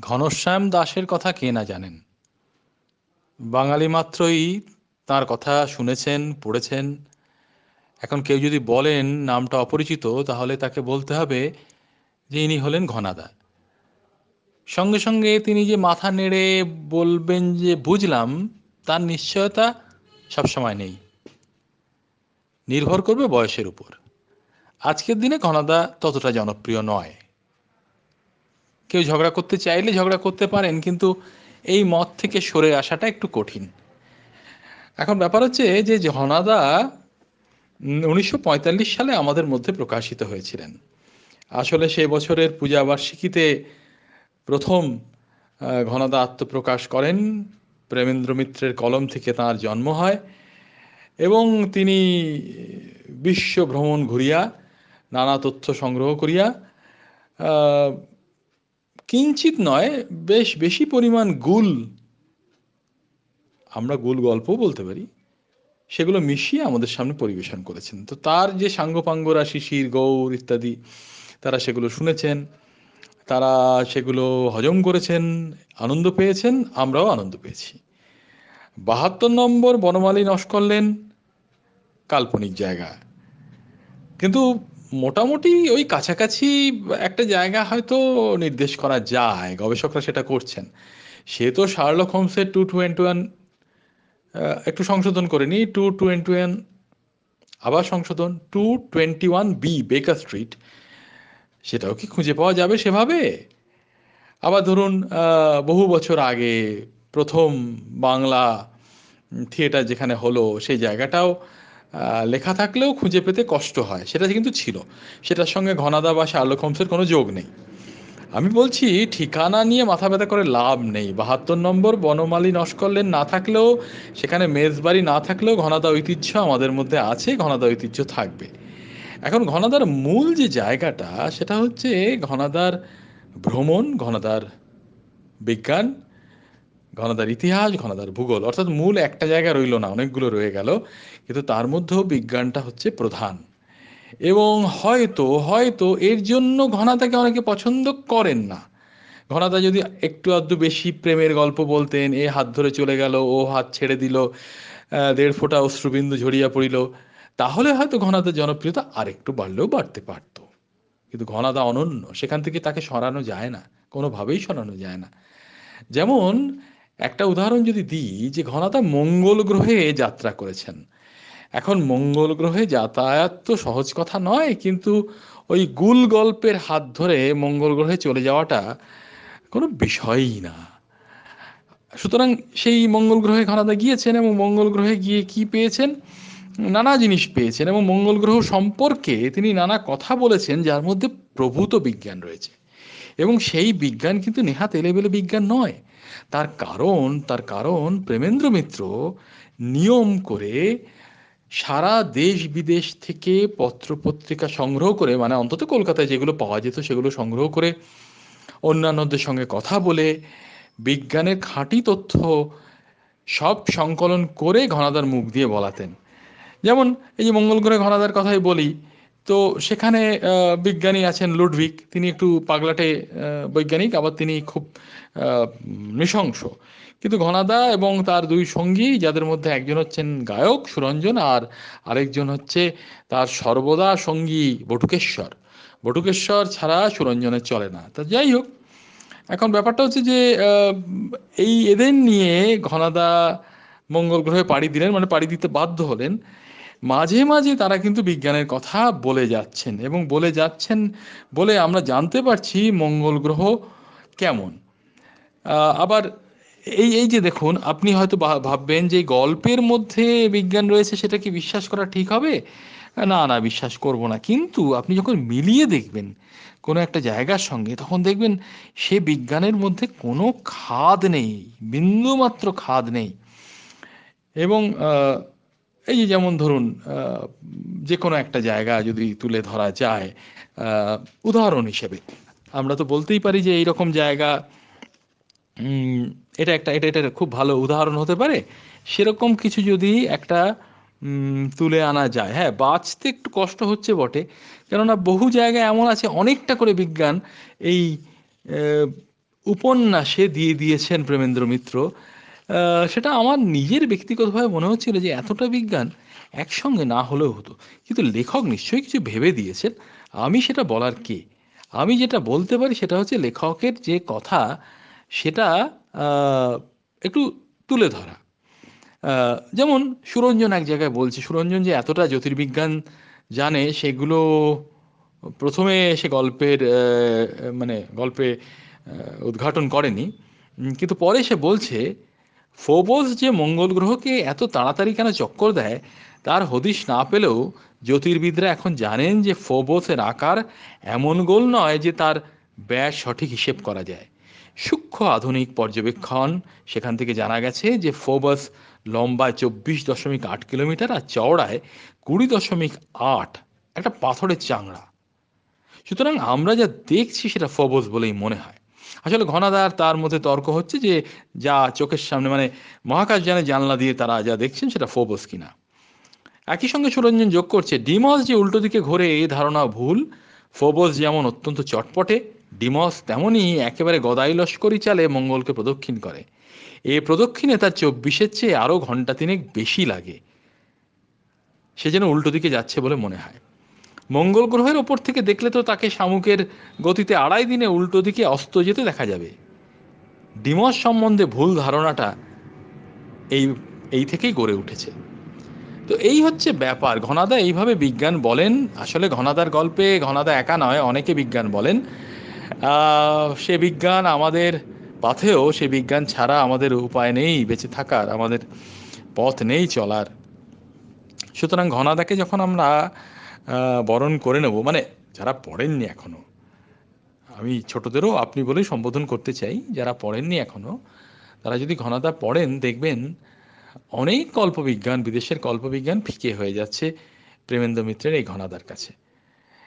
ঘনশ্যাম দাসের কথা কে না জানেন? বাঙালি মাত্রই তার কথা শুনেছেন, পড়েছেন। এখন কেউ যদি বলেন নামটা অপরিচিত, তাহলে তাকে বলতে হবে যে ইনি হলেন ঘনাদা। সঙ্গে সঙ্গে তিনি যে মাথা নেড়ে বলবেন যে বুঝলাম, তার নিশ্চয়তা সবসময় নেই। নির্ভর করবে বয়সের উপর। আজকের দিনে ঘনাদা ততটা জনপ্রিয় নয়। কেউ ঝগড়া করতে চাইলে ঝগড়া করতে পারেন, কিন্তু এই মত থেকে সরে আসাটা একটু কঠিন। এখন ব্যাপার হচ্ছে যে ঘনাদা উনিশশো সালে আমাদের মধ্যে প্রকাশিত হয়েছিলেন। আসলে সে বছরের পূজা বার্ষিকীতে প্রথম ঘনদা আত্মপ্রকাশ করেন। প্রেমেন্দ্র মিত্রের কলম থেকে তার জন্ম হয় এবং তিনি বিশ্ব ভ্রমণ ঘুরিয়া, নানা তথ্য সংগ্রহ করিয়া কিঞ্চিত নয়, বেশ বেশি পরিমাণ গুল। আমরা গুল গল্পও বলতে পারি। সেগুলো মিশিয়ে আমাদের সামনে পরিবেশন করেছেন। তো তার যে সাঙ্গপাঙ্গরা শিশির, গৌর ইত্যাদি, তারা সেগুলো শুনেছেন। তারা সেগুলো হজম করেছেন, আনন্দ পেয়েছেন, আমরাও আনন্দ পেয়েছি। বাহাত্তর নম্বর বনমালী নশ করলেন কাল্পনিক জায়গা। কিন্তু মোটামুটি ওই কাছাকাছি একটা জায়গা হয়তো নির্দেশ করা যায়, গবেষকরা সেটা করছেন। সে তো শার্লক হোমসের টু টোয়েন্টি ওয়ান একটু সংশোধন করে নিই। টু টোয়েন্টি ওয়ান, আবার সংশোধন। Two twenty one B, Baker street. সেটাও কি খুঁজে পাওয়া যাবে সেভাবে? আবার ধরুন বহু বছর আগে প্রথম বাংলা থিয়েটার যেখানে হলো, সেই জায়গাটাও লেখা থাকলেও খুঁজে পেতে কষ্ট হয়। সেটা কিন্তু ছিল। সেটার সঙ্গে ঘনাদা বা শার্লক হোমসের কোনো যোগ নেই। আমি বলছি, ঠিকানা নিয়ে মাথা ব্যথা করে লাভ নেই। বাহাত্তর নম্বর বনমালী নস্করলেন না থাকলেও, সেখানে মেজবাড়ি না থাকলেও ঘনাদা ঐতিহ্য আমাদের মধ্যে আছে, ঘনাদা ঐতিহ্য থাকবে। এখন ঘনাদার মূল যে জায়গাটা, সেটা হচ্ছে ঘনাদার ভ্রমণ, ঘনাদার বিজ্ঞান ঘনাদার ইতিহাস, ঘনাদার ভূগোল। অর্থাৎ মূল একটা জায়গা রইল না, অনেকগুলো রয়ে গেল। কিন্তু তার মধ্যেও বিজ্ঞানটা হচ্ছে প্রধান। এবং হয়তো হয়তো এর জন্য ঘনাদাকে অনেকে পছন্দ করেন না। ঘনাদা যদি একটু আধটু বেশি প্রেমের গল্প বলতেন, এ হাত ধরে চলে গেল, ও হাত ছেড়ে দিল দেড় ফোঁটা অশ্রুবিন্দু ঝরিয়া পড়িল, তাহলে হয়তো ঘনাদার জনপ্রিয়তা আরেকটু বাড়লেও বাড়তে পারত। কিন্তু ঘনাদা অনন্য, সেখান থেকে তাকে সরানো যায় না, কোনোভাবেই সরানো যায় না। যেমন একটা উদাহরণ যদি দিই, যে ঘনাদা মঙ্গল গ্রহে যাত্রা করেছেন। এখন মঙ্গল গ্রহে যাতায়াত তো সহজ কথা নয়, কিন্তু ওই গুল গল্পের হাত ধরে মঙ্গল গ্রহে চলে যাওয়াটা কোনো বিষয়ই না। সুতরাং সেই মঙ্গল গ্রহে ঘনাদা গিয়েছেন এবং মঙ্গল গ্রহে গিয়ে কি পেয়েছেন? নানা জিনিস পেয়েছেন এবং মঙ্গল গ্রহ সম্পর্কে তিনি নানা কথা বলেছেন, যার মধ্যে প্রভূত বিজ্ঞান রয়েছে। এবং সেই বিজ্ঞান কিন্তু নেহাত এলেবেলে বিজ্ঞান নয়। তার কারণ তার কারণ প্রেমেন্দ্র মিত্র নিয়ম করে সারা দেশ বিদেশ থেকে পত্রপত্রিকা সংগ্রহ করে মানে অন্তত কলকাতায় যেগুলো পাওয়া যেত সেগুলো সংগ্রহ করে অন্যান্যদের সঙ্গে কথা বলে, বিজ্ঞানের খাঁটি তথ্য সব সংকলন করে ঘনাদার মুখ দিয়ে বলাতেন। যেমন এই যে মঙ্গল গ্রহে ঘনাদার কথাই বলি তো সেখানে বিজ্ঞানী আছেন লুডভিক। তিনি একটু পাগলাটে বৈজ্ঞানিক, আবার তিনি খুব নৃশংস। কিন্তু ঘনাদা এবং তার দুই সঙ্গী, যাদের মধ্যে একজন হচ্ছেন গায়ক সুরঞ্জন আর আরেকজন হচ্ছে তার সর্বদা সঙ্গী বটুকেশ্বর। বটুকেশ্বর ছাড়া সুরঞ্জনের চলে না। তা যাই হোক, এখন ব্যাপারটা হচ্ছে যে এই এদের নিয়ে ঘনাদা মঙ্গল গ্রহে পাড়ি দিলেন মানে পাড়ি দিতে বাধ্য হলেন। মাঝে মাঝে তারা কিন্তু বিজ্ঞানের কথা বলে যাচ্ছেন এবং বলে যাচ্ছেন বলে আমরা জানতে পারছি মঙ্গল গ্রহ কেমন। আবার এই এই যে দেখুন, আপনি হয়তো ভাববেন যে গল্পের মধ্যে বিজ্ঞান রয়েছে, সেটা কি বিশ্বাস করা ঠিক হবে? না না, বিশ্বাস করব না। কিন্তু আপনি যখন মিলিয়ে দেখবেন কোনো একটা জায়গার সঙ্গে, তখন দেখবেন সে বিজ্ঞানের মধ্যে কোনো খাদ নেই, বিন্দুমাত্র খাদ নেই। এবং এই যে যেমন ধরুন যে কোনো একটা জায়গা যদি তুলে ধরা যায় উদাহরণ হিসেবে, আমরা তো বলতেই পারি যে এইরকম জায়গা এটা একটা, এটা এটা খুব ভালো উদাহরণ হতে পারে। সেরকম কিছু যদি একটা তুলে আনা যায় হ্যাঁ বাঁচতে একটু কষ্ট হচ্ছে বটে, কেননা বহু জায়গায় এমন আছে, অনেকটা করে বিজ্ঞান এই উপন্যাসে দিয়ে দিয়েছেন প্রেমেন্দ্র মিত্র সেটা আমার নিজের ব্যক্তিগতভাবে মনে হচ্ছিল যে এতটা বিজ্ঞান একসঙ্গে না হলেও হতো। কিন্তু লেখক নিশ্চয়ই কিছু ভেবে দিয়েছেন, আমি সেটা বলার কে? আমি যেটা বলতে পারি সেটা হচ্ছে লেখকের যে কথা, সেটা একটু তুলে ধরা। যেমন সুরঞ্জন এক জায়গায় বলছে, সুরঞ্জন যে এতটা জ্যোতির্বিজ্ঞান জানে, সেগুলো প্রথমে সে গল্পের মানে গল্পে উদ্ঘাটন করেনি। কিন্তু পরে সে বলছে ফোবোস যে মঙ্গল গ্রহকে এত তাড়াতাড়ি কেন চক্কর দেয়, তার হদিশ না পেলেও জ্যোতির্বিদরা এখন জানেন যে ফোবোসের আকার এমন গোল নয় যে তার ব্যাস সঠিক হিসেব করা যায়। সূক্ষ্ম আধুনিক পর্যবেক্ষণ, সেখান থেকে জানা গেছে যে ফোবাস লম্বায় চব্বিশ দশমিক আট কিলোমিটার আর চওড়ায় কুড়ি দশমিক আট, একটা পাথরের চাংড়া। সুতরাং আমরা যা দেখছি সেটা ফোবস বলেই মনে হয়। আসলে ঘনাদার তার মধ্যে তর্ক হচ্ছে যে যা চোখের সামনে মানে মহাকাশ মহাকাশযানে জানলা দিয়ে তারা যা দেখছেন সেটা ফোবস কিনা। একই সঙ্গে সুরঞ্জন যোগ করছে, ডিমস যে উল্টো দিকে ঘোরে এই ধারণা ভুল। ফোবস যেমন অত্যন্ত চটপটে, ডিমস তেমনই একেবারে গদাই লস্করি চালে মঙ্গলকে প্রদক্ষিণ করে। এ প্রদক্ষিণে তার চব্বিশের চেয়ে আরও ঘণ্টা তিনেক বেশি লাগে। সে যেন উল্টো দিকে যাচ্ছে বলে মনে হয়। মঙ্গল গ্রহের ওপর থেকে দেখলে তো তাকে শামুকের গতিতে আড়াই দিনে উল্টো দিকে অস্ত যেতে দেখা যাবে। ডিমস সম্বন্ধে ভুল ধারণাটা এই এই থেকেই গড়ে উঠেছে। তো এই হচ্ছে ব্যাপার। ঘনাদা এইভাবে বিজ্ঞান বলেন, আসলে ঘনাদার গল্পে ঘনাদা একা নয়, অনেকে বিজ্ঞান বলেন। সে বিজ্ঞান আমাদের পথেও, সে বিজ্ঞান ছাড়া আমাদের উপায় নেই বেঁচে থাকার, আমাদের পথ নেই চলার। সুতরাং ঘনাদাকে যখন আমরা বরণ করে নেব। মানে যারা পড়েননি এখনও, আমি ছোটদেরও আপনি বলেই সম্বোধন করতে চাই, যারা পড়েননি এখনও, তারা যদি ঘনাদা পড়েন, দেখবেন অনেক কল্পবিজ্ঞান, বিদেশের কল্পবিজ্ঞান ফিকে হয়ে যাচ্ছে প্রেমেন্দ্র মিত্রের এই ঘনাদার কাছে।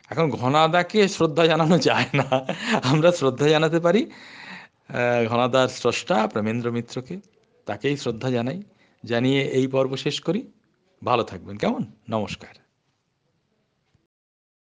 এখন ঘনাদাকে শ্রদ্ধা জানানো যায় না, আমরা শ্রদ্ধা জানাতে পারি ঘনাদার স্রষ্টা প্রেমেন্দ্র মিত্রকে, তাকেই শ্রদ্ধা জানাই। জানিয়ে এই পর্ব শেষ করি। ভালো থাকবেন, কেমন? নমস্কার।